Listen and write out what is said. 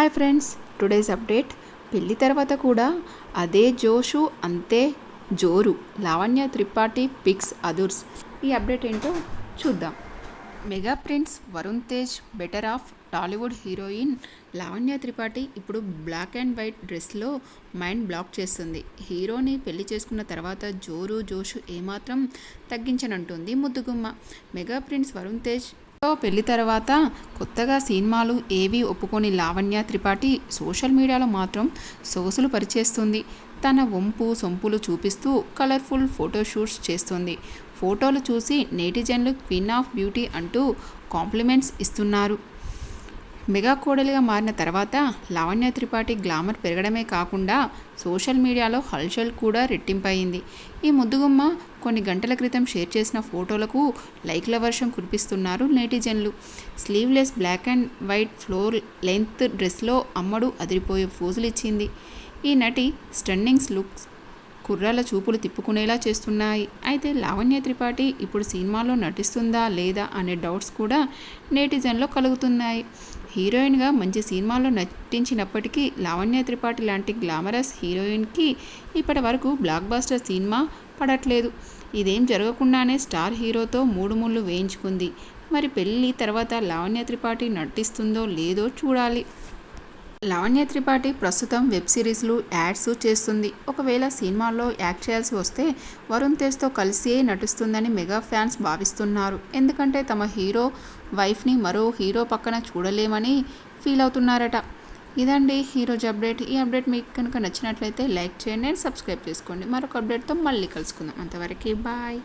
Hi friends today's update. పెళ్ళి తర్వాత కూడా అదే జోషు అంతే జోరు లావణ్య త్రిపాఠి పిక్స్ అదుర్స్. ఈ అప్డేట్ ఏంటో చూద్దాం. Mega prince Varun Tej better half Tollywood heroine Lavanya Tripathi ఇప్పుడు బ్లాక్ అండ్ వైట్ డ్రెస్లో మైండ్ బ్లాక్ చేస్తుంది. హీరోని పెళ్ళి చేసుకున్న తర్వాత జోరు జోషు ఏమాత్రం తగ్గించనంటుంది ముద్దుగుమ్మ. మెగా ప్రిన్స్ వరుణ్ తేజ్ పెళ్ళి తర్వాత కొత్తగా సినిమాలు ఏవి ఒప్పుకొని లావణ్య త్రిపాఠి సోషల్ మీడియాలో మాత్రం సొగసులు పరిచేస్తుంది. తన వంపు సొంపులు చూపిస్తూ కలర్ఫుల్ ఫోటోషూట్స్ చేస్తుంది. ఫోటోలు చూసి నేటిజన్లు క్వీన్ ఆఫ్ బ్యూటీ అంటూ కాంప్లిమెంట్స్ ఇస్తున్నారు. మెగా కోడలిగా మారిన తర్వాత లావణ్య త్రిపాఠి గ్లామర్ పెరగడమే కాకుండా సోషల్ మీడియాలో హల్చల్ కూడా రెట్టింపయింది. ఈ ముద్దుగుమ్మ కొన్ని గంటల క్రితం షేర్ చేసిన ఫోటోలకు లైక్ల వర్షం కురిపిస్తున్నారు నేటిజన్లు. Sleeveless black and white floor length డ్రెస్లో అమ్మడు అదిరిపోయే ఫోజులు ఇచ్చింది ఈ నటి స్టన్నింగ్స్ లుక్స్ కుర్రాల చూపులు తిప్పుకునేలా చేస్తున్నాయి. అయితే లావణ్య త్రిపాఠి ఇప్పుడు సినిమాలో నటిస్తుందా లేదా అనే డౌట్స్ కూడా నేటిజన్లో కలుగుతున్నాయి. హీరోయిన్గా మంచి సినిమాల్లో నటించినప్పటికీ లావణ్య త్రిపాఠి లాంటి గ్లామరస్ హీరోయిన్కి ఇప్పటి వరకు బ్లాక్ బాస్టర్ సినిమా పడట్లేదు. ఇదేం జరగకుండానే స్టార్ హీరోతో మూడు ముళ్ళు వేయించుకుంది. మరి పెళ్ళి తర్వాత లావణ్య త్రిపాఠి నటిస్తుందో లేదో చూడాలి. లావణ్య త్రిపాఠి ప్రస్తుతం వెబ్ సిరీస్లు యాడ్స్ చేస్తుంది. ఒకవేళ సినిమాల్లో యాక్ట్ చేయాల్సి వస్తే వరుణ్ తేజ్తో కలిసే నటిస్తుందని మెగా ఫ్యాన్స్ భావిస్తున్నారు. ఎందుకంటే తమ హీరో వైఫ్ని మరో హీరో పక్కన చూడలేమని ఫీల్ అవుతున్నారట. ఇదండి ఈరోజు అప్డేట్. ఈ అప్డేట్ మీకు కనుక నచ్చినట్లయితే లైక్ చేయండి అండ్ సబ్స్క్రైబ్ చేసుకోండి. మరొక అప్డేట్తో మళ్ళీ కలుసుకుందాం. అంతవరకు బాయ్.